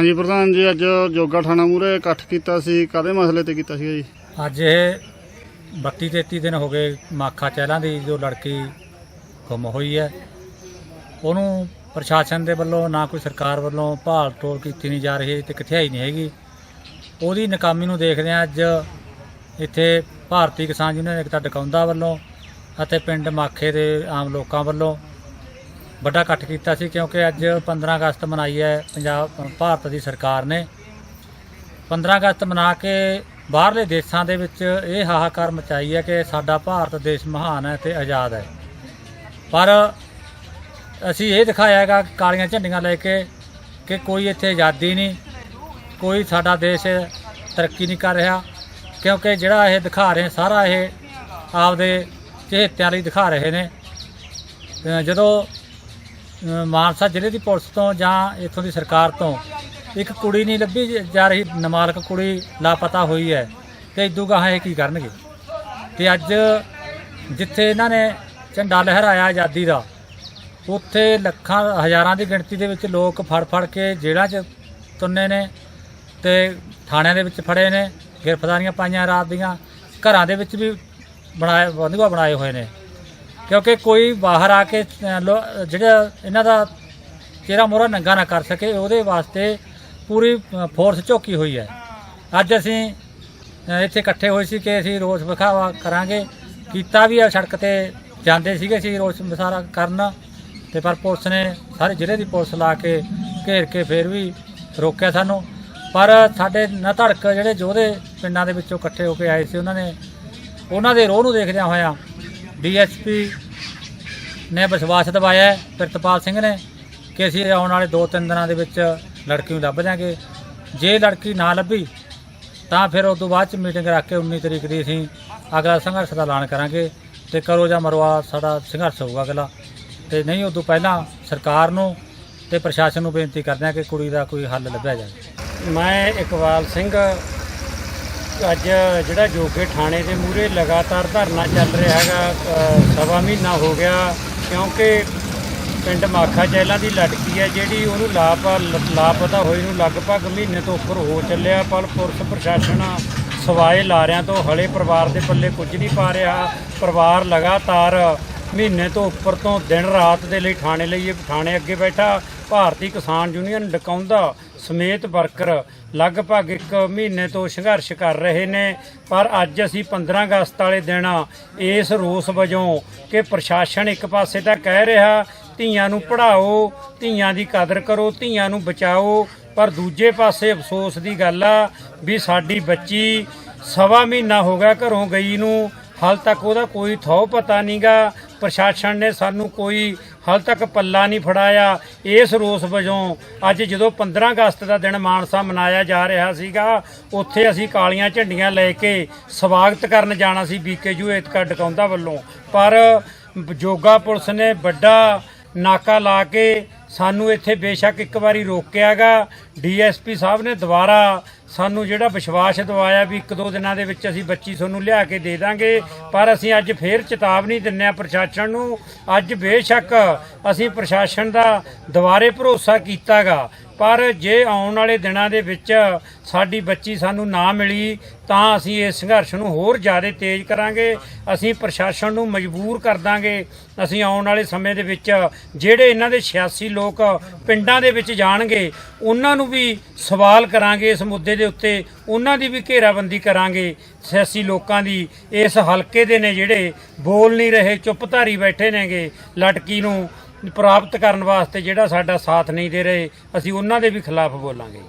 ਹਾਂਜੀ, ਪ੍ਰਧਾਨ ਜੀ, ਅੱਜ ਜੋਗਾ ਥਾਣਾ ਮੂਰੇ ਇਕੱਠ ਕੀਤਾ ਸੀ। ਕਾਦੇ ਮਸਲੇ ਤੇ ਕੀਤਾ ਸੀਗਾ ਜੀ? ਅੱਜ ਇਹ 32 33 ਦਿਨ ਹੋ ਗਏ ਮਾਖਾ ਚਹਿਲਾਂ ਦੀ ਜੋ ਲੜਕੀ ਗੁੰਮ ਹੋਈ ਹੈ। ਉਹਨੂੰ ਪ੍ਰਸ਼ਾਸਨ ਦੇ ਵੱਲੋਂ ਨਾ ਕੋਈ ਸਰਕਾਰ ਵੱਲੋਂ ਭਾਲ ਤੋਲ ਕੀਤੀ ਨਹੀਂ ਜਾ ਰਹੀ ਤੇ ਕਿੱਥੇ ਨਹੀਂ ਹੈਗੀ। ਉਹਦੀ ਨਕਾਮੀ ਨੂੰ ਦੇਖਦੇ ਹਾਂ ਅੱਜ ਇੱਥੇ ਭਾਰਤੀ ਕਿਸਾਨ ਯੂਨੀਅਨ ਏਕਤਾ ਡਕਾਉਂਦਾ ਵੱਲੋਂ ਅਤੇ ਪਿੰਡ ਮਾਖੇ ਦੇ ਆਮ ਲੋਕਾਂ ਵੱਲੋਂ ਵੱਡਾ ਇਕੱਠ ਕੀਤਾ ਸੀ ਕਿਉਂਕਿ ਅੱਜ 15 ਅਗਸਤ ਮਨਾਈ ਹੈ ਪੰਜਾਬ, ਭਾਰਤ ਦੀ ਸਰਕਾਰ ਨੇ। 15 ਅਗਸਤ ਮਨਾ ਕੇ ਬਾਹਰਲੇ ਦੇਸ਼ਾਂ ਦੇ ਵਿੱਚ ਇਹ ਹਾਹਾਕਾਰ ਮਚਾਈ ਹੈ ਕਿ ਸਾਡਾ ਭਾਰਤ ਦੇਸ਼ ਮਹਾਨ ਹੈ ਤੇ ਆਜ਼ਾਦ ਹੈ। ਪਰ ਅਸੀਂ ਇਹ ਦਿਖਾਇਆ ਹੈਗਾ ਕਾਲੀਆਂ ਝੰਡੀਆਂ ਲੈ ਕੇ ਕਿ ਕੋਈ ਇੱਥੇ ਆਜ਼ਾਦੀ ਨਹੀਂ, ਕੋਈ ਸਾਡਾ ਦੇਸ਼ ਤਰੱਕੀ ਨਹੀਂ ਕਰ ਰਿਹਾ, ਕਿਉਂਕਿ ਜਿਹੜਾ ਇਹ ਦਿਖਾ ਰਹੇ ਸਾਰਾ ਇਹ ਆਪਦੇ ਚਹੇਤਿਆਂ ਲਈ ਦਿਖਾ ਰਹੇ ਨੇ। ਜਦੋਂ ਮਾਨਸਾ ਜ਼ਿਲ੍ਹੇ ਦੀ ਪੁਲਿਸ ਤੋਂ ਜਾਂ ਇੱਥੋਂ ਦੀ ਸਰਕਾਰ ਤੋਂ ਇੱਕ ਕੁੜੀ ਨਹੀਂ ਲੱਭੀ ਜਾ ਰਹੀ, ਨਮਾਲਕ ਕੁੜੀ ਲਾਪਤਾ ਹੋਈ ਹੈ ਤੇ ਇਦੂ ਗਾਹਾਂ ਇਹ ਕੀ ਕਰਨਗੇ? ਤੇ ਅੱਜ ਜਿੱਥੇ ਇਹਨਾਂ ਨੇ ਝੰਡਾ ਲਹਿਰਾਇਆ ਆਜ਼ਾਦੀ ਦਾ, ਉੱਥੇ ਲੱਖਾਂ, ਹਜ਼ਾਰਾਂ ਦੀ ਗਿਣਤੀ ਦੇ ਵਿੱਚ ਲੋਕ ਫੜ ਫੜ ਕੇ ਜੇਲ੍ਹਾਂ 'ਚ ਤੁੰਨੇ ਨੇ ਤੇ ਥਾਣਿਆਂ ਦੇ ਵਿੱਚ ਫੜੇ ਨੇ, ਗ੍ਰਿਫਤਾਰੀਆਂ ਪਾਈਆਂ ਰਾਤ ਦੀਆਂ, ਘਰਾਂ ਦੇ ਵਿੱਚ ਵੀ ਬਣਾਏ ਬੰਦੂਆ ਬਣਾਏ ਹੋਏ ਨੇ। ਕਿਉਂਕਿ ਕੋਈ ਬਾਹਰ ਆ ਕੇ ਅ, ਲੋ- ਜਿਹੜਾ ਇਹਨਾਂ ਦਾ ਚਿਹਰਾ ਮੋਹਰਾ ਨੰਗਾ ਨਾ ਕਰ ਸਕੇ ਉਹਦੇ ਵਾਸਤੇ ਪੂਰੀ ਅ, ਫੋਰਸ ਝੋਕੀ ਹੋਈ ਹੈ। ਅੱਜ ਅਸੀਂ ਅ, ਇੱਥੇ ਇਕੱਠੇ ਹੋਏ ਸੀ ਕਿ ਅਸੀਂ ਰੋਸ ਵਿਖਾਵਾ ਕਰਾਂਗੇ। ਕੀਤਾ ਵੀ ਆ ਸੜਕ ਤੇ ਜਾਂਦੇ ਸੀਗੇ ਅਸੀਂ ਰੋਸ ਵਿਖਾਵਾ ਕਰਨ। ਤੇ ਪਰ ਪੁਲਿਸ ਨੇ ਸਾਰੇ ਜ਼ਿਲ੍ਹੇ ਦੀ ਪੁਲਿਸ ਲਾ ਕੇ ਘੇਰ ਕੇ ਫੇਰ ਵੀ ਰੋਕਿਆ ਸਾਨੂੰ। ਪਰ ਸਾਡੇ ਨਾ ਧੜਕ ਜਿਹੜੇ ਯੋਧੇ ਪਿੰਡਾਂ ਦੇ ਵਿੱਚੋਂ ਇਕੱਠੇ ਹੋ ਕੇ ਆਏ ਸੀ ਉਹਨਾਂ ਨੇ ਉਹਨਾਂ ਦੇ ਰੋਹ ਨੂੰ ਦੇਖਦਿਆਂ ਹੋਇਆਂ ਡੀਐਸਪੀ ਨੇ ਵਿਸ਼ਵਾਸ ਦਿਵਾਇਆ ਪ੍ਰਿਤਪਾਲ ਸਿੰਘ ਨੇ, ਕਿ ਅਸੀਂ ਆਉਣ ਵਾਲੇ 2-3 ਦਿਨਾਂ ਦੇ ਵਿੱਚ ਲੜਕੀ ਨੂੰ ਲੱਭ ਦਿਆਂਗੇ। ਜੇ ਲੜਕੀ ਨਾ ਲੱਭੀ, ਤਾਂ ਫਿਰ ਉਸ ਤੋਂ ਬਾਅਦ ਚ ਮੀਟਿੰਗ ਰੱਖ ਕੇ 19 ਤਰੀਕ ਦੀ ਅਸੀਂ ਅਗਲਾ ਸੰਘਰਸ਼ ਦਾ ਐਲਾਨ ਕਰਾਂਗੇ ਤੇ ਕਰੋ ਜਾਂ ਮਰਵਾ ਸਾਡਾ ਸੰਘਰਸ਼ ਹੋਊਗਾ ਅਗਲਾ। ਤੇ ਨਹੀਂ, ਉਸ ਤੋਂ ਪਹਿਲਾਂ ਸਰਕਾਰ ਨੂੰ ਤੇ ਪ੍ਰਸ਼ਾਸਨ ਨੂੰ ਬੇਨਤੀ ਕਰਦੇ ਹਾਂ ਕਿ ਕੁੜੀ ਦਾ ਕੋਈ ਹੱਲ ਲੱਭਿਆ ਜਾਵੇ। ਮੈਂ ਇਕਬਾਲ ਸਿੰਘ ਅੱਜ ਜਿਹੜਾ ਜੋਗੇ ਥਾਣੇ ਦੇ ਮੂਹਰੇ ਲਗਾਤਾਰ ਧਰਨਾ ਚੱਲ ਰਿਹਾ ਹੈਗਾ ਸਵਾ ਮਹੀਨਾ ਹੋ ਗਿਆ, ਕਿਉਂਕਿ ਪਿੰਡ ਮਾਖਾ ਚੈਲਾ ਦੀ ਲੜਕੀ ਹੈ, ਜਿਹੜੀ ਉਹਨੂੰ ਲਾਪ ਲਾਪਤਾ ਹੋਈ ਨੂੰ ਲਗਭਗ ਮਹੀਨੇ ਤੋਂ ਉੱਪਰ ਹੋ ਚੱਲਿਆ, ਪਰ ਪੁਲਿਸ ਪ੍ਰਸ਼ਾਸਨ ਸਵਾਏ ਲਾਰਿਆਂ ਤੋਂ ਹਲੇ ਪਰਿਵਾਰ ਦੇ ਪੱਲੇ ਕੁਝ ਨਹੀਂ ਪਾ ਰਿਹਾ। ਪਰਿਵਾਰ ਲਗਾਤਾਰ ਮਹੀਨੇ ਤੋਂ ਉੱਪਰ ਤੋਂ ਦਿਨ ਰਾਤ ਦੇ ਲਈ ਥਾਣੇ ਲਈ ਥਾਣੇ ਅੱਗੇ ਬੈਠਾ। ਭਾਰਤੀ ਕਿਸਾਨ ਯੂਨੀਅਨ ਡਕਾਉਂਦਾ ਸਮੇਤ ਵਰਕਰ ਲਗਭਗ ਇੱਕ ਮਹੀਨੇ ਤੋਂ ਸੰਘਰਸ਼ ਕਰ ਰਹੇ ਨੇ। ਪਰ ਅੱਜ ਅਸੀਂ 15 ਅਗਸਤ ਵਾਲੇ ਦਿਨ ਇਸ ਰੋਸ ਵਜੋਂ ਕਿ ਪ੍ਰਸ਼ਾਸਨ ਇੱਕ ਪਾਸੇ ਤਾਂ ਕਹਿ ਰਿਹਾ, ਧੀਆਂ ਨੂੰ ਪੜ੍ਹਾਓ, ਧੀਆਂ ਦੀ ਕਦਰ ਕਰੋ, ਧੀਆਂ ਨੂੰ ਬਚਾਓ, ਪਰ ਦੂਜੇ ਪਾਸੇ ਅਫਸੋਸ ਦੀ ਗੱਲ ਆ ਵੀ ਸਾਡੀ ਬੱਚੀ ਸਵਾ ਮਹੀਨਾ ਹੋ ਗਿਆ ਘਰੋਂ ਗਈ ਨੂੰ, ਹਾਲ ਤੱਕ ਉਹਦਾ ਕੋਈ ਥੋ ਪਤਾ ਨਹੀਂਗਾ ਪ੍ਰਸ਼ਾਸਨ ਨੇ ਸਾਨੂੰ ਕੋਈ ਹਾਲ ਤੱਕ ਪੱਲਾ ਨਹੀਂ ਫੜਾਇਆ। ਇਸ ਰੋਸ ਵਜੋਂ ਅੱਜ ਜਦੋਂ 15 ਅਗਸਤ ਦਾ ਦਿਨ ਮਾਨਸਾ ਮਨਾਇਆ ਜਾ ਰਿਹਾ ਸੀਗਾ, ਉੱਥੇ ਅਸੀਂ ਕਾਲੀਆਂ ਝੰਡੀਆਂ ਲੈ ਕੇ ਸਵਾਗਤ ਕਰਨ ਜਾਣਾ ਸੀ ਬੀਕੇਯੂ ਏਤਕਾ ਡਕਾਉਂਦਾ ਵੱਲੋਂ। ਪਰ ਜੋਗਾ ਪੁਲਿਸ ਨੇ ਵੱਡਾ ਨਾਕਾ ਲਾ ਕੇ ਸਾਨੂੰ ਇੱਥੇ ਬੇਸ਼ੱਕ ਇੱਕ ਵਾਰੀ ਰੋਕਿਆਗਾ। ਡੀਐਸਪੀ ਸਾਹਿਬ ਨੇ ਦੁਬਾਰਾ ਸਾਨੂੰ ਜਿਹੜਾ ਵਿਸ਼ਵਾਸ ਦਿਵਾਇਆ ਵੀ ਇੱਕ ਦੋ ਦਿਨਾਂ ਦੇ ਵਿੱਚ ਅਸੀਂ ਬੱਚੀ ਤੁਹਾਨੂੰ ਲਿਆ ਕੇ ਦੇ ਦਾਂਗੇ, ਪਰ ਅਸੀਂ ਅੱਜ ਫੇਰ ਚੇਤਾਵਨੀ ਦਿੰਨੇ ਆ ਪ੍ਰਸ਼ਾਸਨ ਨੂੰ। ਅੱਜ ਬੇਸ਼ੱਕ ਅਸੀਂ ਪ੍ਰਸ਼ਾਸਨ ਦਾ ਦੁਬਾਰੇ ਭਰੋਸਾ ਕੀਤਾਗਾ। ਪਰ ਜੇ ਆਉਣ ਵਾਲੇ ਦਿਨਾਂ ਦੇ ਵਿੱਚ ਸਾਡੀ ਬੱਚੀ ਸਾਨੂੰ ਨਾ ਮਿਲੀ, ਤਾਂ ਅਸੀਂ ਇਸ ਸੰਘਰਸ਼ ਨੂੰ ਹੋਰ ਜ਼ਿਆਦਾ ਤੇਜ਼ ਕਰਾਂਗੇ। ਅਸੀਂ ਪ੍ਰਸ਼ਾਸਨ ਨੂੰ ਮਜਬੂਰ ਕਰ ਦਾਂਗੇ। ਅਸੀਂ ਆਉਣ ਵਾਲੇ ਸਮੇਂ ਦੇ ਵਿੱਚ ਜਿਹੜੇ ਇਹਨਾਂ ਦੇ 86 ਲੋਕ ਪਿੰਡਾਂ ਦੇ ਵਿੱਚ ਜਾਣਗੇ, ਉਹਨਾਂ ਨੂੰ ਵੀ ਸਵਾਲ ਕਰਾਂਗੇ ਇਸ ਮੁੱਦੇ ਦੇ ਉੱਤੇ। ਉਹਨਾਂ ਦੀ ਵੀ ਘੇਰਾਬੰਦੀ ਕਰਾਂਗੇ 86 ਲੋਕਾਂ ਦੀ। ਇਸ ਹਲਕੇ ਦੇ ਨੇ ਜਿਹੜੇ ਬੋਲ ਨਹੀਂ ਰਹੇ ਚੁੱਪਧਾਰੀ ਬੈਠੇ ਨੇਗੇ ਲਟਕੀ ਨੂੰ। ਪ੍ਰਾਪਤ ਕਰਨ ਵਾਸਤੇ ਜਿਹੜਾ ਸਾਡਾ ਸਾਥ ਨਹੀਂ ਦੇ ਰਹੇ, ਅਸੀਂ ਉਹਨਾਂ ਦੇ ਵੀ ਖਿਲਾਫ ਬੋਲਾਂਗੇ।